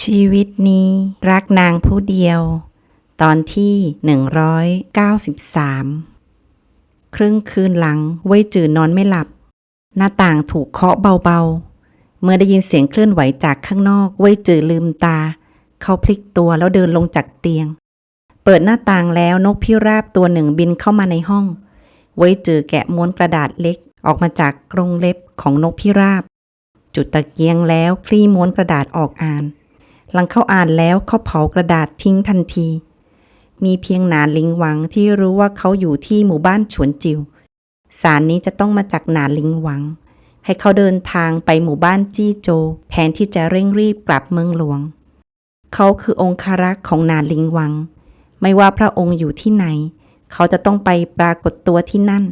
ชีวิตนี้รักนางผู้เดียว ตอนที่ 193 ครึ่งคืนหลังเว้ยจือนอนไม่หลับ หน้าต่างถูกเคาะเบาๆ เมื่อได้ยินเสียงเคลื่อนไหวจากข้างนอกเว้ยจือลืมตา เขาพลิกตัวแล้วเดินลงจากเตียง เปิดหน้าต่างแล้วนกพิราบตัวหนึ่งบินเข้ามาในห้อง เว้ยจือแกะม้วนกระดาษเล็กออกมาจากกรงเล็บของนกพิราบ จุดตะเกียงแล้วคลี่ม้วนกระดาษออกอ่าน หลังเขาอ่านแล้วเขาเผากระดาษทิ้งทันที มีเพียงหนานลิงหวังที่รู้ว่าเขาอยู่ที่หมู่บ้านฉวนจิว สารนี้จะต้องมาจากหนานลิงหวัง ให้เขาเดินทางไปหมู่บ้านจี้โจ แทนที่จะเร่งรีบกลับเมืองหลวง เขาคือองคารักษ์ของหนานลิงหวัง ไม่ว่าพระองค์อยู่ที่ไหน เขาจะต้องไปปรากฏตัวที่นั่น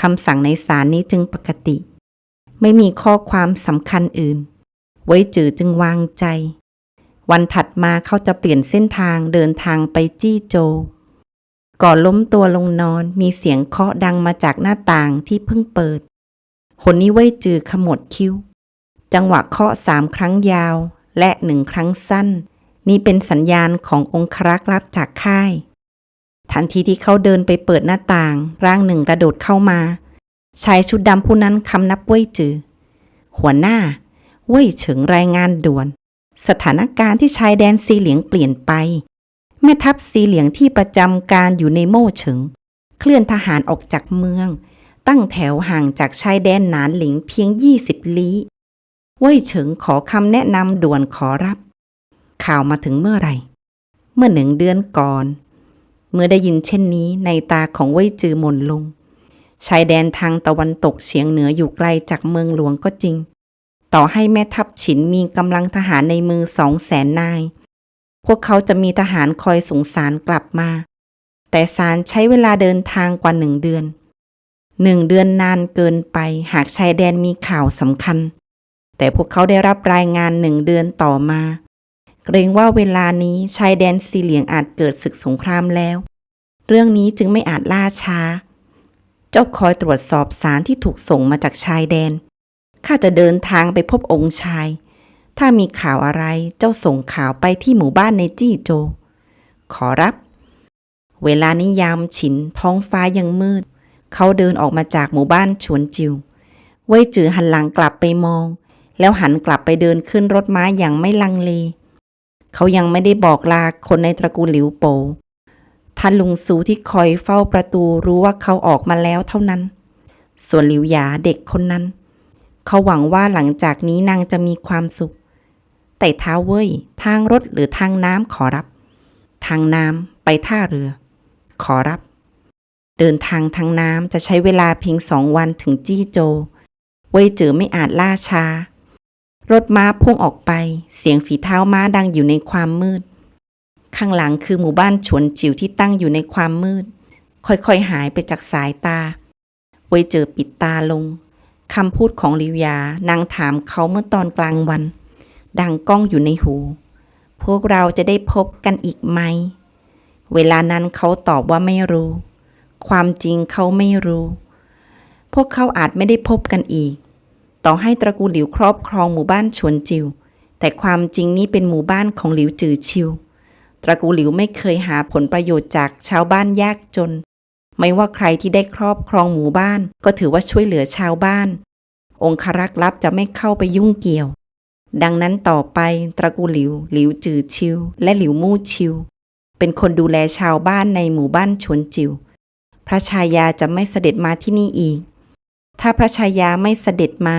คำสั่งในสารนี้จึงปกติ ไม่มีข้อความสำคัญอื่น ไว้จือจึงวางใจ วันถัดมาเขาจะเปลี่ยนเส้นทางเดินทางไปจี้โจ ก่อนล้มตัวลงนอนมีเสียงเคาะดังมาจากหน้าต่างที่เพิ่งเปิดคนนี้ไว้จือขมวดคิ้ว จังหวะเคาะสามครั้งยาว และหนึ่งครั้งสั้น นี่เป็นสัญญาณขององครักษ์รับจากค่าย ทันทีที่เขาเดินไปเปิดหน้าต่าง ร่างหนึ่งกระโดดเข้ามาชายชุดดำผู้นั้นคำนับเว้ยจือ หัวหน้าเว้ยเฉิงรายงานด่วน สถานการณ์ที่ชายแดนซีเหลียงเปลี่ยนไป แม่ทัพซีเหลียงที่ประจำการอยู่ในโม่เฉิง เคลื่อนทหารออกจากเมือง ตั้งแถวห่างจากชายแดนหนานหลิงเพียง 20 ลี้เว่ยเฉิงขอคำแนะนำด่วนขอรับ ข่าวมาถึงเมื่อไหร่ เมื่อหนึ่งเดือนก่อน เมื่อได้ยินเช่นนี้ในตาของเว่ยจือหม่นลง ชายแดนทางตะวันตกเฉียงเหนืออยู่ไกลจากเมืองหลวงก็จริง ต่อให้แม่ทัพฉินมีกำลังทหารในมือสองแสนนาย พวกเขาจะมีทหารคอยส่งสารกลับมา แต่สารใช้เวลาเดินทางกว่าหนึ่งเดือนหนึ่งเดือนนานเกินไปหากชายแดนมีข่าวสำคัญ แต่พวกเขาได้รับรายงานหนึ่งเดือนต่อมา เกรงว่าเวลานี้ชายแดนซีเหลียงอาจเกิดศึกสงครามแล้ว เรื่องนี้จึงไม่อาจล่าช้า เจ้าคอยตรวจสอบสารที่ถูกส่งมาจากชายแดน ข้าจะเดินทางไปพบองค์ชาย ถ้ามีข่าวอะไรเจ้าส่งข่าวไปที่หมู่บ้านในจี้โจ ขอรับ เวลานี้ยามฉินท้องฟ้ายังมืด เขาเดินออกมาจากหมู่บ้านชวนจิว เว่ยจือหันหลังกลับไปมอง แล้วหันกลับไปเดินขึ้นรถม้าอย่างไม่ลังเล เขายังไม่ได้บอกลาคนในตระกูลหลิวโปท่านลุงซูที่คอยเฝ้าประตูรู้ว่าเขาออกมาแล้วเท่านั้น ส่วนหลิวหยาเด็กคนนั้น เขาหวังว่าหลังจากนี้นางจะมีความสุข แต่เท้าเว่ยทางรถหรือทางน้ำขอรับ ทางน้ำไปท่าเรือ ขอรับ เดินทางทางน้ำจะใช้เวลาเพียงสองวันถึงจี้โจ เว่ยเจอไม่อาจล่าช้า รถม้าพุ่งออกไป เสียงฝีเท้าม้าดังอยู่ในความมืด ข้างหลังคือหมู่บ้านฉวนจิ๋วที่ตั้งอยู่ในความมืด ค่อยๆหายไปจากสายตา เว่ยเจอปิดตาลง คำพูดของลิวยานางถามเขาเมื่อตอนกลางวัน ดังก้องอยู่ในหู พวกเราจะได้พบกันอีกไหม เวลานั้นเขาตอบว่าไม่รู้ ความจริงเขาไม่รู้ พวกเขาอาจไม่ได้พบกันอีก ต่อให้ตระกูลหลิวครอบครองหมู่บ้านชวนจิว แต่ความจริงนี้เป็นหมู่บ้านของหลิวจือชิว ตระกูลหลิวไม่เคยหาผลประโยชน์จากชาวบ้านยากจน ไม่ว่าใครที่ได้ครอบครองหมู่บ้าน ก็ถือว่าช่วยเหลือชาวบ้าน องครักษ์ลับจะไม่เข้าไปยุ่งเกี่ยว ดังนั้นต่อไปตระกูลหลิว หลิวจือชิว และหลิวมู่ชิว เป็นคนดูแลชาวบ้านในหมู่บ้านชวนจิว พระชายาจะไม่เสด็จมาที่นี่อีก ถ้าพระชายาไม่เสด็จมา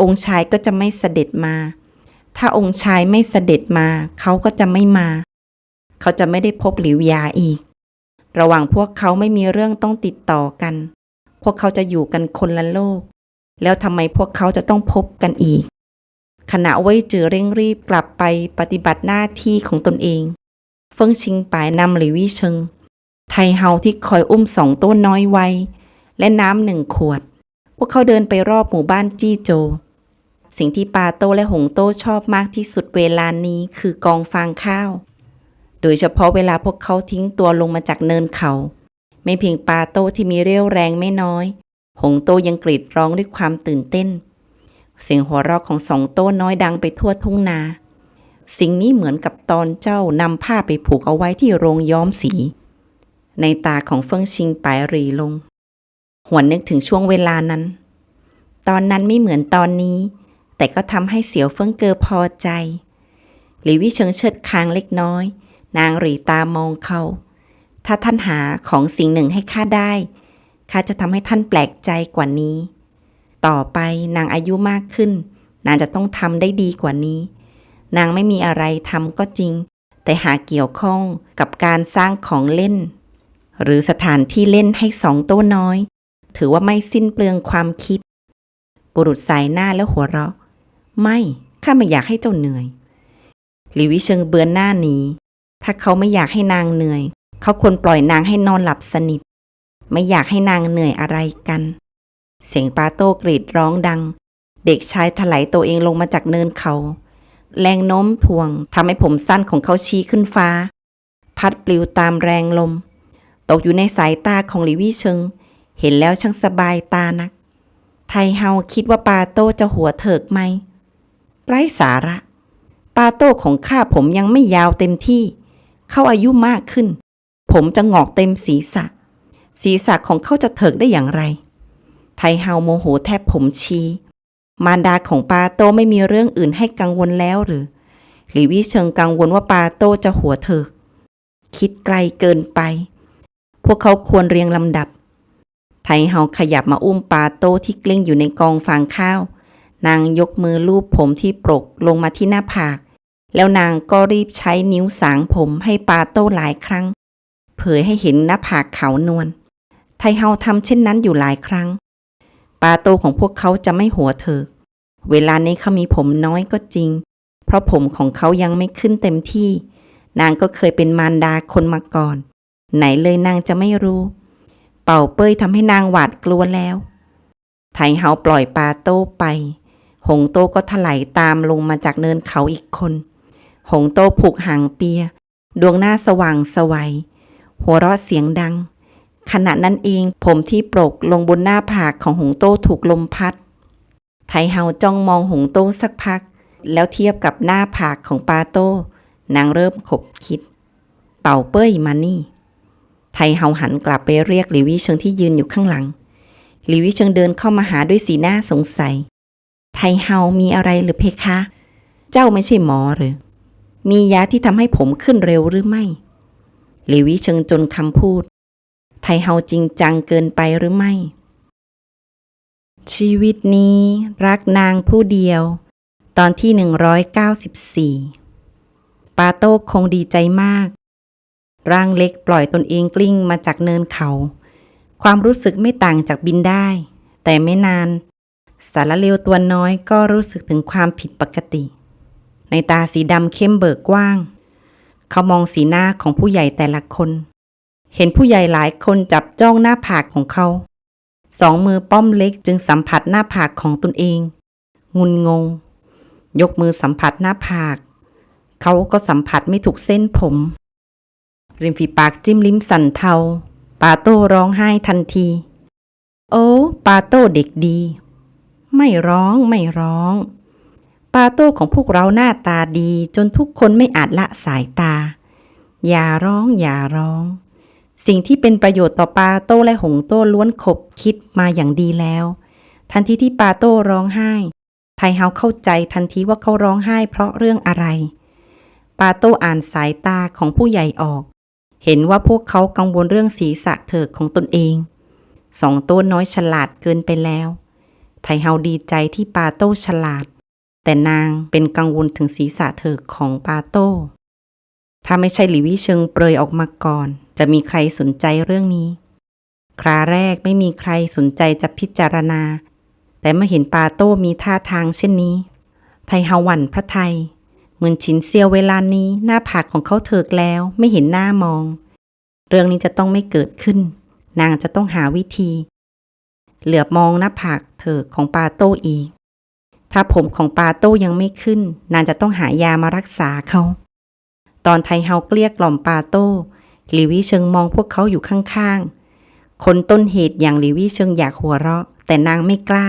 องค์ชายก็จะไม่เสด็จมา ถ้าองค์ชายไม่เสด็จมา เขาก็จะไม่มา เขาจะไม่ได้พบหลิวยาอีก ระหว่างพวกเขาไม่มีเรื่องต้องติดต่อกัน พวกเขาจะอยู่กันคนละโลก แล้วทำไมพวกเขาจะต้องพบกันอีก ขณะเว่ยจือเร่งรีบกลับไปปฏิบัติหน้าที่ของตนเอง เฟิงชิงปายนำหลิวิเชิง ไทเฮาที่คอยอุ้มสองต้นน้อยไว้ และน้ำหนึ่งขวด พวกเขาเดินไปรอบหมู่บ้านจี้โจ สิ่งที่ปาโต้และหงโต้ชอบมากที่สุดเวลานี้คือกองฟางข้าว โดยเฉพาะเวลาพวกเขาทิ้งตัวลงมาจากเนินเขา ไม่เพียงปาโต้ที่มีเรี่ยวแรงไม่น้อย หงโต้ยังกรีดร้องด้วยความตื่นเต้น เสียงหัวเราะของสองโต้น้อยดังไปทั่วทุ่งนา สิ่งนี้เหมือนกับตอนเจ้านำผ้าไปผูกเอาไว้ที่โรงย้อมสี ในตาของเฟิงชิงปายรีลง หวนนึกถึงช่วงเวลานั้น ตอนนั้นไม่เหมือนตอนนี้ แต่ก็ทำให้เสียวเฟิงเกอพอใจหลีวิเชิงเชิดคางเล็กน้อย นางรีตามองเขา ถ้าท่านหาของสิ่งหนึ่งให้ข้าได้ ข้าจะทำให้ท่านแปลกใจกว่านี้ ต่อไปนางอายุมากขึ้น นางจะต้องทำได้ดีกว่านี้ นางไม่มีอะไรทำก็จริง แต่หาเกี่ยวข้องกับการสร้างของเล่น หรือสถานที่เล่นให้สองโต้น้อย ถือว่าไม่สิ้นเปลืองความคิด บุรุษสายหน้าแล้วหัวเราะ ไม่ ข้าไม่อยากให้เจ้าเหนื่อยหลีวิเชิงเบือนหน้าหนี ถ้าเขาไม่อยากให้นางเหนื่อย เขาควรปล่อยนางให้นอนหลับสนิท ไม่อยากให้นางเหนื่อยอะไรกัน เสียงปาโต้กรีดร้องดัง เด็กชายถลายตัวเองลงมาจากเนินเขา แรงโน้มถ่วงทำให้ผมสั้นของเขาชี้ขึ้นฟ้า พัดปลิวตามแรงลม ตกอยู่ในสายตาของหลีวี่เชิง เห็นแล้วช่างสบายตานัก ไทเฮาคิดว่าปาโต้จะหัวเถิกไหมไร้สาระ ปาโต้ของข้าผมยังไม่ยาวเต็มที่ เขาอายุมากขึ้น ผมจะงอกเต็มศีรษะ ศีรษะของเขาจะเถิกได้อย่างไร ไทเฮาโมโหแทบผมชี้ มารดาของปาโตไม่มีเรื่องอื่นให้กังวลแล้วหรือหรือวิเชิงกังวลว่าปาโตจะหัวเถิก คิดไกลเกินไป พวกเขาควรเรียงลำดับ ไทเฮาขยับมาอุ้มปาโตที่กลิ้งอยู่ในกองฟางข้าว นางยกมือลูบผมที่ปรกลงมาที่หน้าผาก แล้วนางก็รีบใช้นิ้วสางผมให้ปาโต้หลายครั้ง เผยให้เห็นหน้าผากขาวนวล ไทเฮาทำเช่นนั้นอยู่หลายครั้ง ปาโต้ของพวกเขาจะไม่หัวเถิก เวลานี้เขามีผมน้อยก็จริง เพราะผมของเขายังไม่ขึ้นเต็มที่ นางก็เคยเป็นมารดาคนมาก่อน ไหนเลยนางจะไม่รู้ เป่าเป้ยทำให้นางหวาดกลัวแล้ว ไทเฮาปล่อยปาโต้ไป หงโต้ก็ถลายตามลงมาจากเนินเขาอีกคน หงโตผูกหางเปีย ดวงหน้าสว่างสวัย หัวเราะเสียงดัง ขณะนั้นเองผมที่ปรกลงบนหน้าผากของหงโตถูกลมพัด ไทเฮาจ้องมองหงโตสักพัก แล้วเทียบกับหน้าผากของปาโต้นางเริ่มขบคิด เป่าเป้ยมานี่ ไทเฮาหันกลับไปเรียกหลิวิเชิงที่ยืนอยู่ข้างหลังหลิวิเชิงเดินเข้ามาหาด้วยสีหน้าสงสัย ไทเฮามีอะไรหรือเพคะ เจ้าไม่ใช่หมอหรือ มียาที่ทำให้ผมขึ้นเร็วหรือไม่หลิวิเชิงจนคำพูด ไทเฮาจริงจังเกินไปหรือไม่ ชีวิตนี้รักนางผู้เดียว ตอนที่ 194 ปาโต้คงดีใจมาก ร่างเล็กปล่อยตนเองกลิ้งมาจากเนินเขา ความรู้สึกไม่ต่างจากบินได้ แต่ไม่นาน สารเลวตัวน้อยก็รู้สึกถึงความผิดปกติ ในตาสีดำเข้มเบิกกว้าง เขามองสีหน้าของผู้ใหญ่แต่ละคน เห็นผู้ใหญ่หลายคนจับจ้องหน้าผากของเขา สองมือป้อมเล็กจึงสัมผัสหน้าผากของตนเอง งุนงง ยกมือสัมผัสหน้าผาก เขาก็สัมผัสไม่ถูกเส้นผม ริมฝีปากจิ้มลิ้มสั่นเทา ปาโต้ร้องไห้ทันที โอ้ ปาโต้เด็กดี ไม่ร้องไม่ร้อง ปาโต้ของพวกเราหน้าตาดีจนทุกคนไม่อาจละสายตา อย่าร้องอย่าร้อง สิ่งที่เป็นประโยชน์ต่อปาโต้และหงโต้ล้วนขบคิดมาอย่างดีแล้ว ทันทีที่ปาโต้ร้องไห้ ไทเฮาเข้าใจทันทีว่าเขาร้องไห้เพราะเรื่องอะไร ปาโต้อ่านสายตาของผู้ใหญ่ออก เห็นว่าพวกเขากังวลเรื่องศีรษะเถิกของตนเองสองโต้น้อยฉลาดเกินไปแล้ว ไทเฮาดีใจที่ปาโต้ฉลาด แต่นางเป็นกังวลถึงศีรษะเถิกของปาโต้ ถ้าไม่ใช่หลิวิเชิงเปรยออกมาก่อน จะมีใครสนใจเรื่องนี้ คราแรกไม่มีใครสนใจจะพิจารณา แต่เมื่อเห็นปาโต้มีท่าทางเช่นนี้ ไทฮาวันพระไทย เหมือนชินเซียวเวลานี้หน้าผากของเขาเถิกแล้วไม่เห็นหน้ามอง เรื่องนี้จะต้องไม่เกิดขึ้น นางจะต้องหาวิธี เหลือบมองหน้าผากเถิกของปาโต้อีก ถ้าผมของปาโต้ยังไม่ขึ้น นางจะต้องหายามารักษาเขา ตอนไทเฮาเกลี้ยกล่อมปาโต้หลิวิเชิงมองพวกเขาอยู่ข้างๆ คนต้นเหตุอย่างหลิวิเชิงอยากหัวเราะ แต่นางไม่กล้า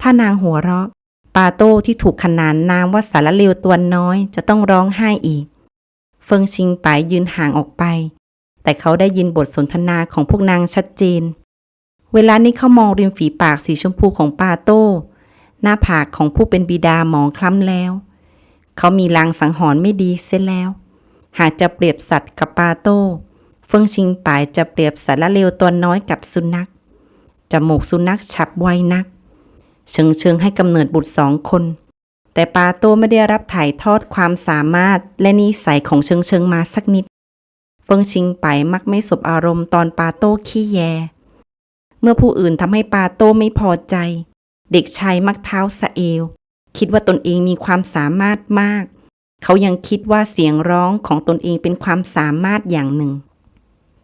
ถ้านางหัวเราะ ปาโต้ที่ถูกขนานนามว่าสารเลวตัวน้อยจะต้องร้องไห้อีก เฟิงชิงไปยยืนห่างออกไป แต่เขาได้ยินบทสนทนาของพวกนางชัดเจน เวลานี้เขามองริมฝีปากสีชมพูของปาโต้ หน้าผากของผู้เป็นบิดาหมองคล้ำแล้ว เขามีลางสังหรณ์ไม่ดีเสียแล้ว หากจะเปรียบสัตว์กับปาโต้เฟิงชิงป่ายจะเปรียบสารเลวตัวน้อยกับสุนัขจมูกสุนัขฉับไวนัก เชิงเชิงให้กำเนิดบุตรสองคน แต่ปาโต้ไม่ได้รับถ่ายทอดความสามารถและนิสัยของเชิงเชิงมาสักนิด เฟิงชิงไปมักไม่สบอารมณ์ตอนปาโต้ขี้แย เมื่อผู้อื่นทำให้ปาโต้ไม่พอใจ เด็กชายมักเท้าสะเอวคิดว่าตนเองมีความสามารถมาก เขายังคิดว่าเสียงร้องของตนเองเป็นความสามารถอย่างหนึ่ง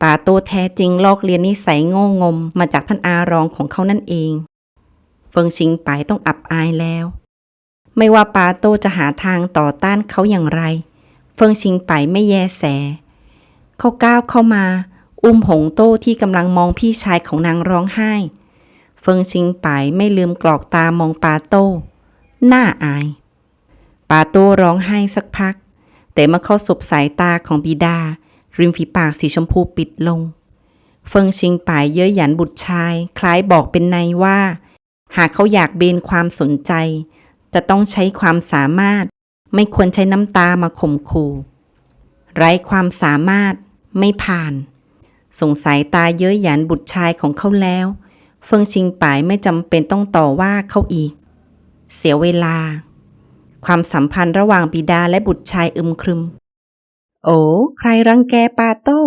ปาโตแท้จริงลอกเรียนนิสัยโง่งมมาจากท่านอารองของเขานั่นเอง เฟิงชิงไปต้องอับอายแล้ว ไม่ว่าปาโตจะหาทางต่อต้านเขาอย่างไร เฟิงชิงไปไม่แยแส เขาก้าวเข้ามา อุ้มหงโต้ที่กำลังมองพี่ชายของนางร้องไห้ เฟิงชิงไปไม่ลืมกรอกตามองปาโต้หน้าอาย ปาโต้ร้องไห้สักพัก แต่เมื่อเขาสบสายตาของบิดา ริมฝีปากสีชมพูปิดลง เฟิงชิงป่ายเย้ยหยันบุตรชาย คล้ายบอกเป็นในว่า หากเขาอยากเบนความสนใจ จะต้องใช้ความสามารถ ไม่ควรใช้น้ำตามาข่มขู่ไร้ความสามารถไม่ผ่าน สงสัยตาเย้ยหยันบุตรชายของเขาแล้ว เฟิงชิงปายไม่จำเป็นต้องต่อว่าเขาอีก เสียเวลา ความสัมพันธ์ระหว่างบิดาและบุตรชายอึมครึม โอ้ใครรังแกปาโต้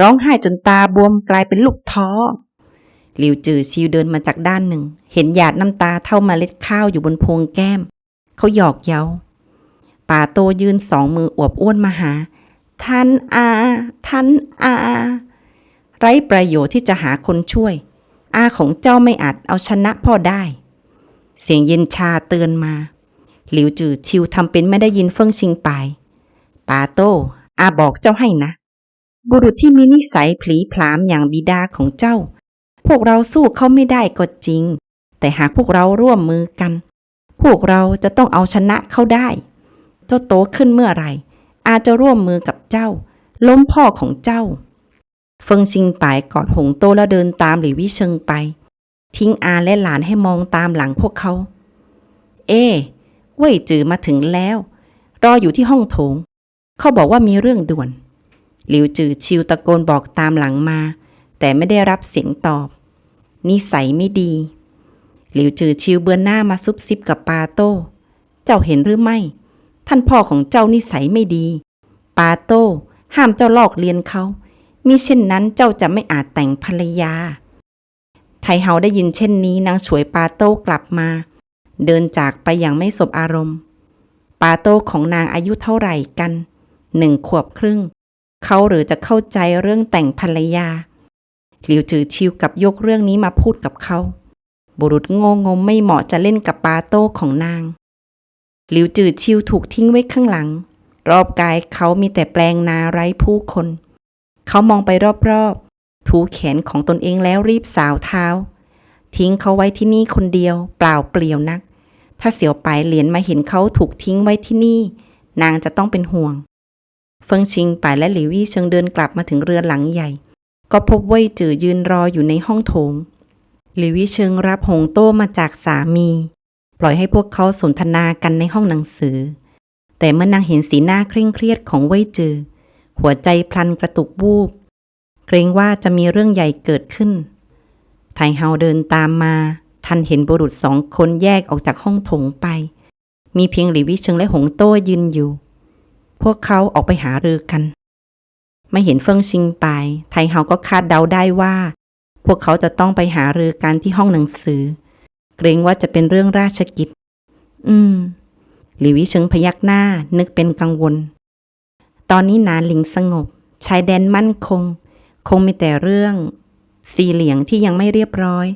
ร้องไห้จนตาบวมกลายเป็นลูกท้อหลิวจือชิวเดินมาจากด้านหนึ่ง เห็นหยาดน้ำตาเท่าเมาเล็ดข้าวอยู่บนพวงแก้ม เขาหยอกเย้าปาโตยืนสองมืออวบอ้วนมาหา ท่านอา ท่านอา ไร้ประโยชน์ที่จะหาคนช่วย อาของเจ้าไม่อาจเอาชนะพ่อได้ เสียงเย็นชาเตือนมา หลิวจือชิวทำเป็นไม่ได้ยินเฟิ่งชิงไปปาโต้อาบอกเจ้าให้นะ บุรุษที่มีนิสัยผลีผลามอย่างบิดาของเจ้า พวกเราสู้เขาไม่ได้ก็จริง แต่หากพวกเราร่วมมือกัน พวกเราจะต้องเอาชนะเขาได้ เจ้าโตขึ้นเมื่อไหร่ อาจจะร่วมมือกับเจ้า ล้มพ่อของเจ้า เฟิงชิงปายกอดหงโตแล้วเดินตามหลี่วิเชิงไป ทิ้งอาและหลานให้มองตามหลังพวกเขา เอเว่ยจือมาถึงแล้ว รออยู่ที่ห้องโถง เขาบอกว่ามีเรื่องด่วน หลิวจือชิวตะโกนบอกตามหลังมา แต่ไม่ได้รับเสียงตอบ นิสัยไม่ดี หลิวจือชิวเบือนหน้ามาซุบซิบกับปาโต้ เจ้าเห็นหรือไม่ ท่านพ่อของเจ้านิสัยไม่ดี ปาโต้ห้ามเจ้าลอกเลียนเขา มิเช่นนั้นเจ้าจะไม่อาจแต่งภรรยา ไทเฮาได้ยินเช่นนี้นางฉวยปาโต้กลับมา เดินจากไปอย่างไม่สบอารมณ์ ปาโต้ของนางอายุเท่าไหร่กันหนึ่งขวบครึ่ง เขาหรือจะเข้าใจเรื่องแต่งภรรยา หลิวจือชิวกับยกเรื่องนี้มาพูดกับเขา บุรุษโง่งมไม่เหมาะจะเล่นกับปาโต้ของนาง หลิวจือชิวถูกทิ้งไว้ข้างหลัง รอบกายเขามีแต่แปลงนาไร้ผู้คน เขามองไปรอบๆ ถูแขนของตนเองแล้วรีบสาวเท้า ทิ้งเขาไว้ที่นี่คนเดียว เปล่าเปลี่ยวนัก ถ้าเสียวไปเหรียญมาเห็นเขาถูกทิ้งไว้ที่นี่ นางจะต้องเป็นห่วง เฟิงชิงปายและหลิววี่เชิงเดินกลับมาถึงเรือหลังใหญ่ ก็พบเว่ยจือยืนรออยู่ในห้องโถงหลิววี่เชิงรับหงโต้มาจากสามี ปล่อยให้พวกเขาสนทนากันในห้องหนังสือ แต่เมื่อนางเห็นสีหน้าเคร่งเครียดของเว่ยจือ หัวใจพลันกระตุกวูบ เกรงว่าจะมีเรื่องใหญ่เกิดขึ้นไทเฮาเดินตามมา ทันเห็นบุรุษสองคนแยกออกจากห้องโถงไป มีเพียงหลีวิเชิงและหงโต้ยืนอยู่ พวกเขาออกไปหารือกัน ไม่เห็นเฟิงชิงไป ไทเฮาก็คาดเดาได้ว่า พวกเขาจะต้องไปหารือกันที่ห้องหนังสือ เกรงว่าจะเป็นเรื่องราชกิจ อืม หลีวิเชิงพยักหน้านึกเป็นกังวล ตอนนี้นานหลิงสงบ ชายแดนมั่นคง คงมีแต่เรื่องสีเหลียงที่ยังไม่เรียบร้อย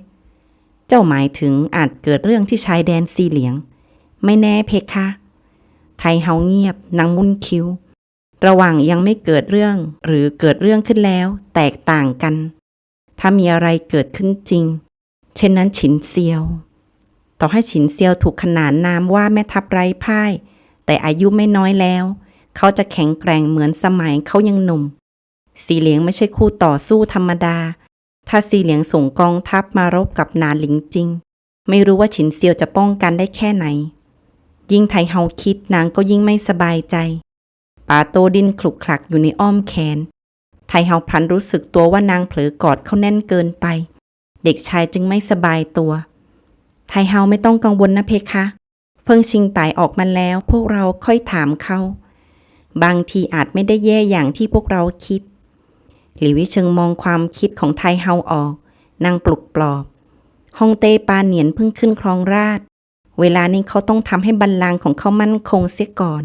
เจ้าหมายถึงอาจเกิดเรื่องที่ชายแดนสีเหลียง ไม่แน่เพคะ ไทยเฮาเงียบนางมุนคิ้ว ระหว่างยังไม่เกิดเรื่องหรือเกิดเรื่องขึ้นแล้ว แตกต่างกัน ถ้ามีอะไรเกิดขึ้นจริง เช่นนั้นฉินเซียว ต่อให้ฉินเซียวถูกขนานนามว่าแม่ทัพไร้พ่าย แต่อายุไม่น้อยแล้ว เขาจะแข็งแกร่งเหมือนสมัยเขายังหนุ่ม สีเหลียงไม่ใช่คู่ต่อสู้ธรรมดา ถ้าสีเหลียงส่งกองทัพมารบกับนานหลิงจริง ไม่รู้ว่าฉินเซียวจะป้องกันได้แค่ไหน ยิ่งไทเฮาคิดนางก็ยิ่งไม่สบายใจป่าโตดินคลุกคลักอยู่ในอ้อมแขน ไทเฮาพลันรู้สึกตัวว่านางเผลอกอดเขาแน่นเกินไป เด็กชายจึงไม่สบายตัว ไทเฮาไม่ต้องกังวลนะเพคะ เฟิงชิงไตออกมาแล้วพวกเราค่อยถามเขา บางทีอาจไม่ได้แย่อย่างที่พวกเราคิด หลิวิเชิงมองความคิดของไทเฮาออก นางปลุกปลอบฮองเต้ปาเหนียนเพิ่งขึ้นครองราช เวลานี้เขาต้องทำให้บัลลังก์ของเขามั่นคงเสียก่อน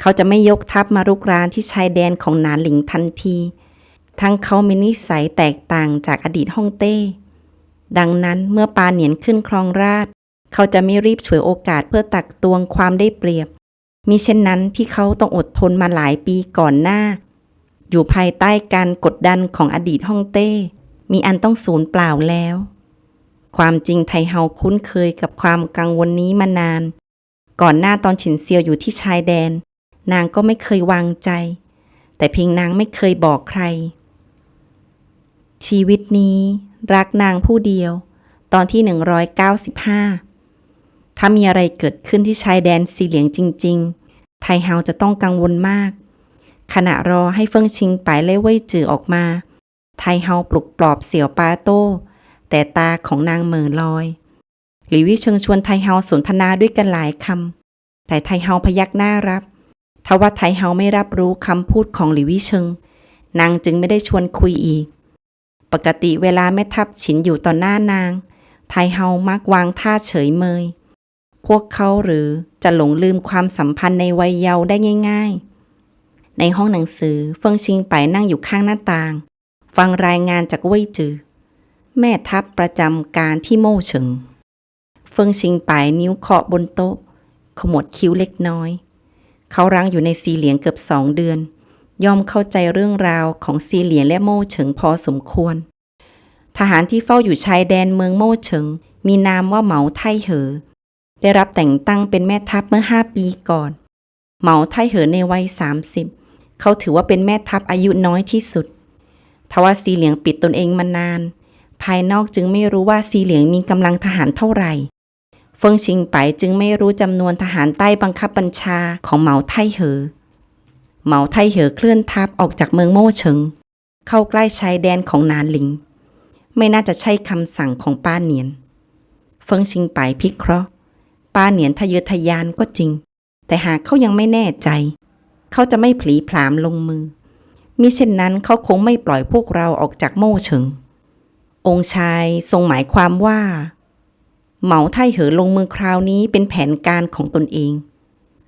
เขาจะไม่ยกทัพมารุกรานที่ชายแดนของหนานหลิงทันที ทั้งเขามีนิสัยแตกต่างจากอดีตฮ่องเต้ ดังนั้นเมื่อปาเหนียนขึ้นครองราช เขาจะไม่รีบฉวยโอกาสเพื่อตักตวงความได้เปรียบ มิเช่นนั้นที่เขาต้องอดทนมาหลายปีก่อนหน้า อยู่ภายใต้การกดดันของอดีตฮ่องเต้ มีอันต้องสูญเปล่าแล้ว ความจริงไทเฮาคุ้นเคยกับความกังวลนี้มานาน ก่อนหน้าตอนฉินเซียวอยู่ที่ชายแดน นางก็ไม่เคยวางใจ แต่เพียงนางไม่เคยบอกใคร ชีวิตนี้รักนางผู้เดียว ตอนที่ 195 ถ้ามีอะไรเกิดขึ้นที่ชายแดนสีเหลียงจริง ๆ ไทเฮาจะต้องกังวลมาก ขณะรอให้เฟิงชิงไปเล่เว่ยจือออกมา ไทเฮาปลุกปลอบเสี่ยวปาโต้ แต่ตาของนางเหม่อลอย หลิววิเชิงชวนไทเฮาสนทนาด้วยกันหลายคำ แต่ไทเฮาพยักหน้ารับ ทว่าไทเฮาไม่รับรู้คำพูดของหลิวิเชิง นางจึงไม่ได้ชวนคุยอีก ปกติเวลาแม่ทัพฉินอยู่ต่อหน้านาง ไทเฮามักวางท่าเฉยเมย พวกเขาหรือจะหลงลืมความสัมพันธ์ในวัยเยาว์ได้ง่าย ๆ ในห้องหนังสือเฟิงชิงไปนั่งอยู่ข้างหน้าต่าง ฟังรายงานจากเว่ยจือ แม่ทัพประจำการที่โม่เฉิง เฟิงชิงไปนิ้วเคาะบนโต๊ะ ขมวดคิ้วเล็กน้อย เขารั้งอยู่ในซีเหลียงเกือบสองเดือน ย่อมเข้าใจเรื่องราวของซีเหลียงและโม่เฉิงพอสมควร ทหารที่เฝ้าอยู่ชายแดนเมืองโม่เฉิง มีนามว่าเหมาไทเหอ ได้รับแต่งตั้งเป็นแม่ทัพเมื่อห้าปีก่อน เหมาไทเหอในวัยสามสิบเขาถือว่าเป็นแม่ทัพอายุน้อยที่สุด ทว่าซีเหลียงปิดตนเองมานาน ภายนอกจึงไม่รู้ว่าซีเหลียงมีกำลังทหารเท่าไหร่เฟิงชิงไปจึงไม่รู้จำนวนทหารใต้บังคับบัญชาของเหมาไทเหอ เหมาไทเหอเคลื่อนทัพออกจากเมืองโม่เฉิง เข้าใกล้ชายแดนของนานหลิง ไม่น่าจะใช่คำสั่งของป้าเนียน เฟิงชิงไปพิเคราะห์ ปาเหนียนทะเยอทะยานก็จริง แต่หากเขายังไม่แน่ใจ เขาจะไม่ผลีผลามลงมือมิเช่นนั้นเขาคงไม่ปล่อยพวกเราออกจากโม่เฉิง องค์ชายทรงหมายความว่า เหมาไทเหอลงมือคราวนี้เป็นแผนการของตนเอง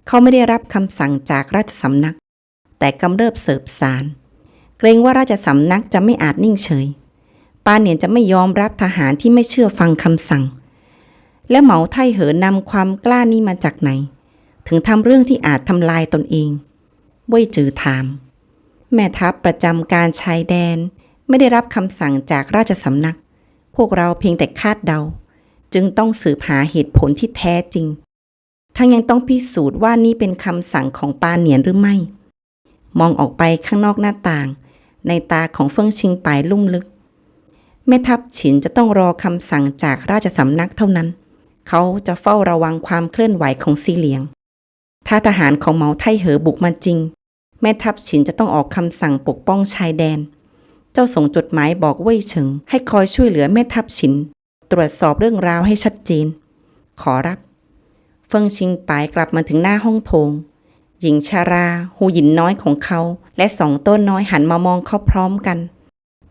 เขาไม่ได้รับคำสั่งจากราชสำนัก แต่กำเริบเสิบสาร เกรงว่าราชสำนักจะไม่อาจนิ่งเฉย ปาเหนียนจะไม่ยอมรับทหารที่ไม่เชื่อฟังคำสั่ง และเหมาไทเหอนำความกล้านี้มาจากไหน ถึงทำเรื่องที่อาจทำลายตนเองเว่ยจือถาม แม่ทัพประจำการชายแดนไม่ได้รับคำสั่งจากราชสำนัก พวกเราเพียงแต่คาดเดา จึงต้องสืบหาเหตุผลที่แท้จริง ทั้งยังต้องพิสูจน์ว่านี่เป็นคำสั่งของปาเหนียนหรือไม่ มองออกไปข้างนอกหน้าต่าง ในตาของเฟิงชิงปายลุ่มลึก แม่ทัพฉินจะต้องรอคำสั่งจากราชสำนักเท่านั้น เขาจะเฝ้าระวังความเคลื่อนไหวของซีเหลียง ถ้าทหารของเหมาไทเหอบุกมาจริง แม่ทัพฉินจะต้องออกคำสั่งปกป้องชายแดน เจ้าส่งจดหมายบอกเว่ยเฉิง ให้คอยช่วยเหลือแม่ทัพฉิน ตรวจสอบเรื่องราวให้ชัดเจน ขอรับ เฟิงชิงปายกลับมาถึงหน้าห้องโถง หญิงชารา หูหยินน้อยของเขา และสองต้นน้อยหันมามองเขาพร้อมกัน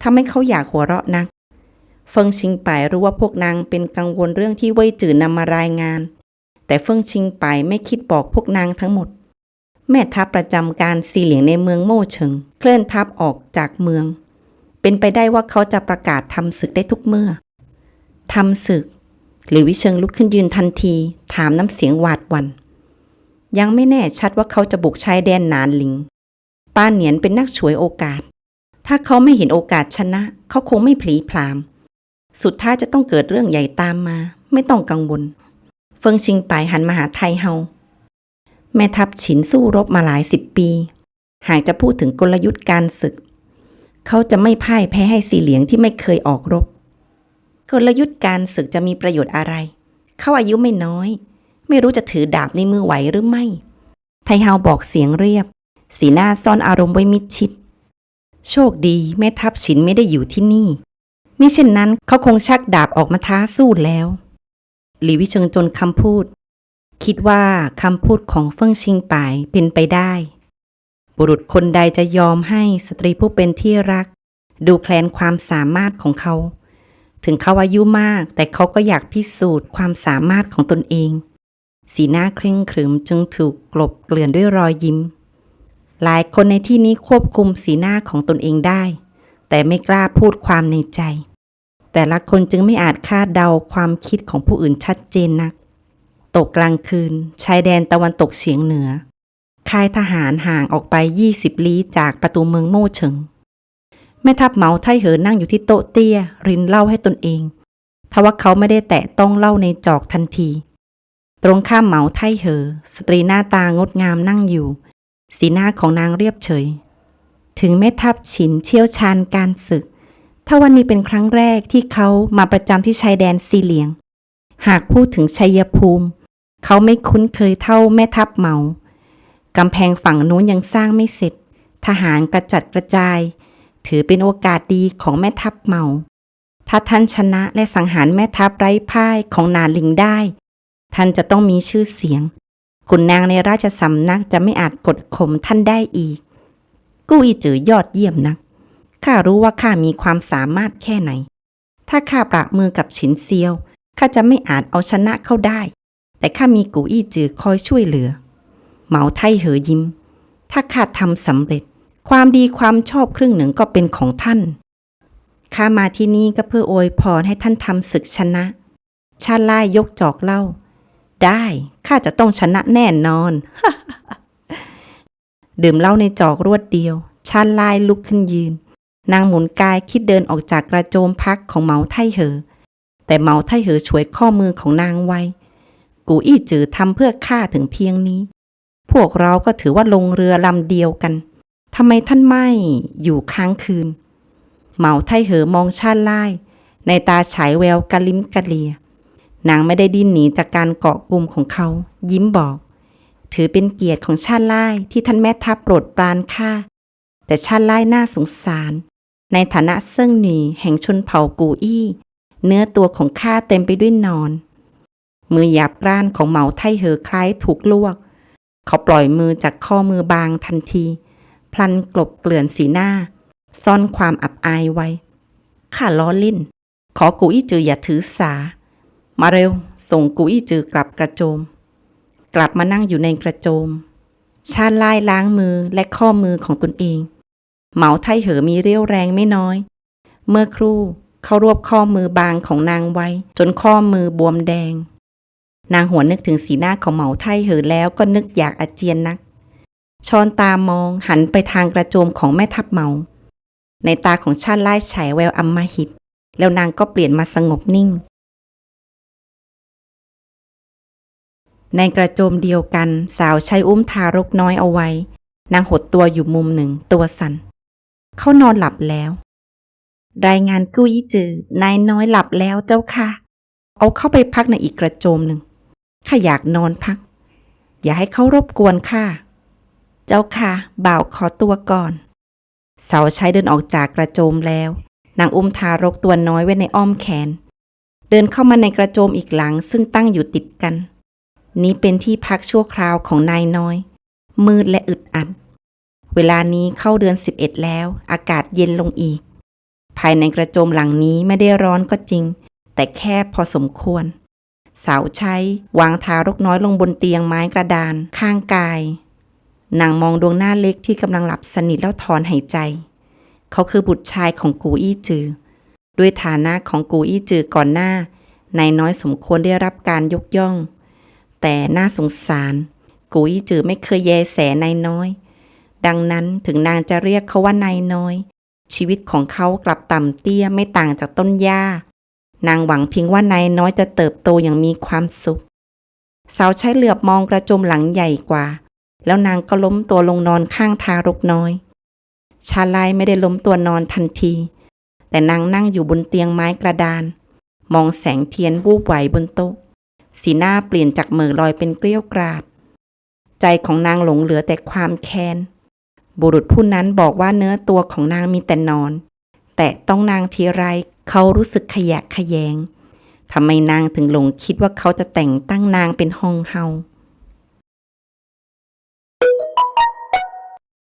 ทำให้เขาอยากหัวเราะนัก เฟิงชิงปายรู้ว่าพวกนางเป็นกังวลเรื่องที่เว่ยจือนำมารายงาน แต่เฟิงชิงปายไม่คิดบอกพวกนางทั้งหมด แม่ทัพประจำการซีเหลียงในเมืองโม่เฉิง เคลื่อนทัพออกจากเมือง เป็นไปได้ว่าเขาจะประกาศทำศึกได้ทุกเมื่อทำศึก หรือวิเชิงลุกขึ้นยืนทันที ถามน้ำเสียงหวาดวัน ยังไม่แน่ชัดว่าเขาจะบุกชายแดนนานหลิง ป้าเหนียนเป็นนักฉวยโอกาส ถ้าเขาไม่เห็นโอกาสชนะ เขาคงไม่ผลีผลาม สุดท้ายจะต้องเกิดเรื่องใหญ่ตามมา ไม่ต้องกังวล เฟิงชิงไปหันมาหาไทเฮา แม่ทัพฉินสู้รบมาหลายสิบปี หากจะพูดถึงกลยุทธ์การศึก เขาจะไม่พ่ายแพ้ให้สีเหลียงที่ไม่เคยออกรบ กลยุทธ์การศึกจะมีประโยชน์อะไร เขาอายุไม่น้อย ไม่รู้จะถือดาบในมือไหวหรือไม่ ไทเฮาบอกเสียงเรียบ สีหน้าซ่อนอารมณ์ไว้มิดชิด โชคดีแม่ทัพฉินไม่ได้อยู่ที่นี่ มิเช่นนั้นเขาคงชักดาบออกมาท้าสู้แล้ว หลีวิเชิงจนคำพูด คิดว่าคำพูดของเฟิ่งชิงป่ายเป็นไปได้ บุรุษคนใดจะยอมให้สตรีผู้เป็นที่รัก ดูแคลนความสามารถของเขา ถึงเขาอายุมาก แต่เขาก็อยากพิสูจน์ความสามารถของตนเอง สีหน้าเคร่งขรึมจึงถูกกลบเกลื่อนด้วยรอยยิ้ม หลายคนในที่นี้ควบคุมสีหน้าของตนเองได้ แต่ไม่กล้าพูดความในใจ แต่ละคนจึงไม่อาจคาดเดาความคิดของผู้อื่นชัดเจนนัก ตกกลางคืน ชายแดนตะวันตกเฉียงเหนือ ค่ายทหารห่างออกไป 20 ลี้จากประตูเมืองโม่เฉิง แม่ทัพเหมาไทเหอนั่งอยู่ที่โต๊ะเตี้ย รินเหล้าให้ตนเองทว่าเขาไม่ได้แตะต้องเหล้าในจอกทันที ตรงข้ามเหมาไทเหอ สตรีหน้าตางดงามนั่งอยู่ สีหน้าของนางเรียบเฉย ถึงแม่ทัพฉินเชี่ยวชาญการศึก ถ้าวันนี้เป็นครั้งแรกที่เขามาประจำที่ชายแดนซีเหลียง หากพูดถึงชัยภูมิ เขาไม่คุ้นเคยเท่าแม่ทัพเหมากำแพงฝั่งนู้นยังสร้างไม่เสร็จ ทหารกระจัดกระจาย ถือเป็นโอกาสดีของแม่ทัพเหมา ถ้าท่านชนะและสังหารแม่ทัพไร้พ่ายของนาลิงได้ ท่านจะต้องมีชื่อเสียงขุนนางในราชสำนักจะไม่อาจกดข่มท่านได้อีก กู้อีจือยอดเยี่ยมนัก ข้ารู้ว่าข้ามีความสามารถแค่ไหน ถ้าข้าปราบมือกับฉินเซียว ข้าจะไม่อาจเอาชนะเขาได้ แต่ข้ามีกูอี้จือคอยช่วยเหลือ เหมาไทเหอยิ้ม ถ้าข้าทำสำเร็จ ความดีความชอบครึ่งหนึ่งก็เป็นของท่าน ข้ามาที่นี่ก็เพื่ออวยพรให้ท่านทำศึกชนะ ชาล่ายยกจอกเล่า ได้ ข้าจะต้องชนะแน่นอน ดื่มเหล้าในจอกรวดเดียว ชาติล่ายลุกขึ้นยืน นางหมุนกายคิดเดินออกจากกระโจมพักของเหมาไทเหอ แต่เหมาไทเหอช่วยข้อมือของนางไว้ กูอี้จือทำเพื่อข้าถึงเพียงนี้ พวกเราก็ถือว่าลงเรือลำเดียวกันทำไมท่านไม่อยู่ค้างคืนเหมาไทเหอมองชาติล่าย ในตาฉายแววกะลิ้มกะเลีย นางไม่ได้ดิ้นหนีจากการเกาะกลุ่มของเขา ยิ้มบอก ถือเป็นเกียรติของชาติไล่ที่ท่านแม่ทัพโปรดปรานข้าแต่ชาติไล่น่าสงสาร ในฐานะเซิ่งหนีแห่งชนเผ่ากูอี้ เนื้อตัวของข้าเต็มไปด้วยนอน มือหยาบกร้านของเหมาไทเหอคล้ายถูกลวก เขาปล่อยมือจากข้อมือบางทันที พลันกลบเกลื่อนสีหน้า ซ่อนความอับอายไว้ข้าล้อเล่น ขอกูอี้จืออย่าถือสา มาเร็ว ส่งกูอี้จือกลับกระโจม กลับมานั่งอยู่ในกระโจม ชาติล่ายล้างมือและข้อมือของตนเอง เหมาไทเหอมีเรี่ยวแรงไม่น้อย เมื่อครู่เขารวบข้อมือบางของนางไว้ จนข้อมือบวมแดง นางหัวนึกถึงสีหน้าของเหมาไทเหอแล้วก็นึกอยากอาเจียนนักชอนตามองหันไปทางกระโจมของแม่ทัพเหมา ในตาของชาติไล่ฉายแววอำมหิต แล้วนางก็เปลี่ยนมาสงบนิ่ง ในกระโจมเดียวกันสาวใช้อุ้มทารกน้อยเอาไว้ นางหดตัวอยู่มุมหนึ่งตัวสัน่น เขานอนหลับแล้ว รายงานกู้ยี่จือนายน้อยหลับแล้วเจ้าค่ะ เอาเข้าไปพักในอีกกระโจมหนึ่งข้าอยากนอนพัก อย่าให้เขารบกวนข้าเจ้าค่ะ บ่าวขอตัวก่อน สาวใช้เดินออกจากกระโจมแล้ว นางอุ้มทารกตัวน้อยไว้ในอ้อมแขน เดินเข้ามาในกระโจมอีกหลังซึ่งตั้งอยู่ติดกัน นี้เป็นที่พักชั่วคราวของนายน้อย มืดและอึดอัด เวลานี้เข้าเดือน 11 แล้ว อากาศเย็นลงอีก ภายในกระโจมหลังนี้ไม่ได้ร้อนก็จริง แต่แคบพอสมควร สาวใช้วางทารกน้อยลงบนเตียงไม้กระดานข้างกายนางมองดวงหน้าเล็กที่กำลังหลับสนิทแล้วถอนหายใจ เขาคือบุตรชายของกูอี้จือ ด้วยฐานะของกูอี้จือก่อนหน้า นายน้อยสมควรได้รับการยกย่อง แต่น่าสงสารกูอี้จือไม่เคยแยแสนายน้อย ดังนั้นถึงนางจะเรียกเขาว่านายน้อย ชีวิตของเขากลับต่ำเตี้ยไม่ต่างจากต้นหญ้านางหวังเพียงว่านายน้อยจะเติบโตอย่างมีความสุข สาวใช้เหลือบมองกระโจมหลังใหญ่กว่า แล้วนางก็ล้มตัวลงนอนข้างทารกน้อย ชาลายไม่ได้ล้มตัวนอนทันที แต่นางนั่งอยู่บนเตียงไม้กระดาน มองแสงเทียนวูบไหวบนโต๊ะ สีหน้าเปลี่ยนจากเหม่อลอยเป็นเกลี้ยวกราด ใจของนางหลงเหลือแต่ความแค้น บุรุษผู้นั้นบอกว่าเนื้อตัวของนางมีแต่นอน แต่ต้องนางทีไรเขารู้สึกขยะขยงทำไมนางถึงหลงคิดว่าเขาจะแต่งตั้งนางเป็นฮองเฮา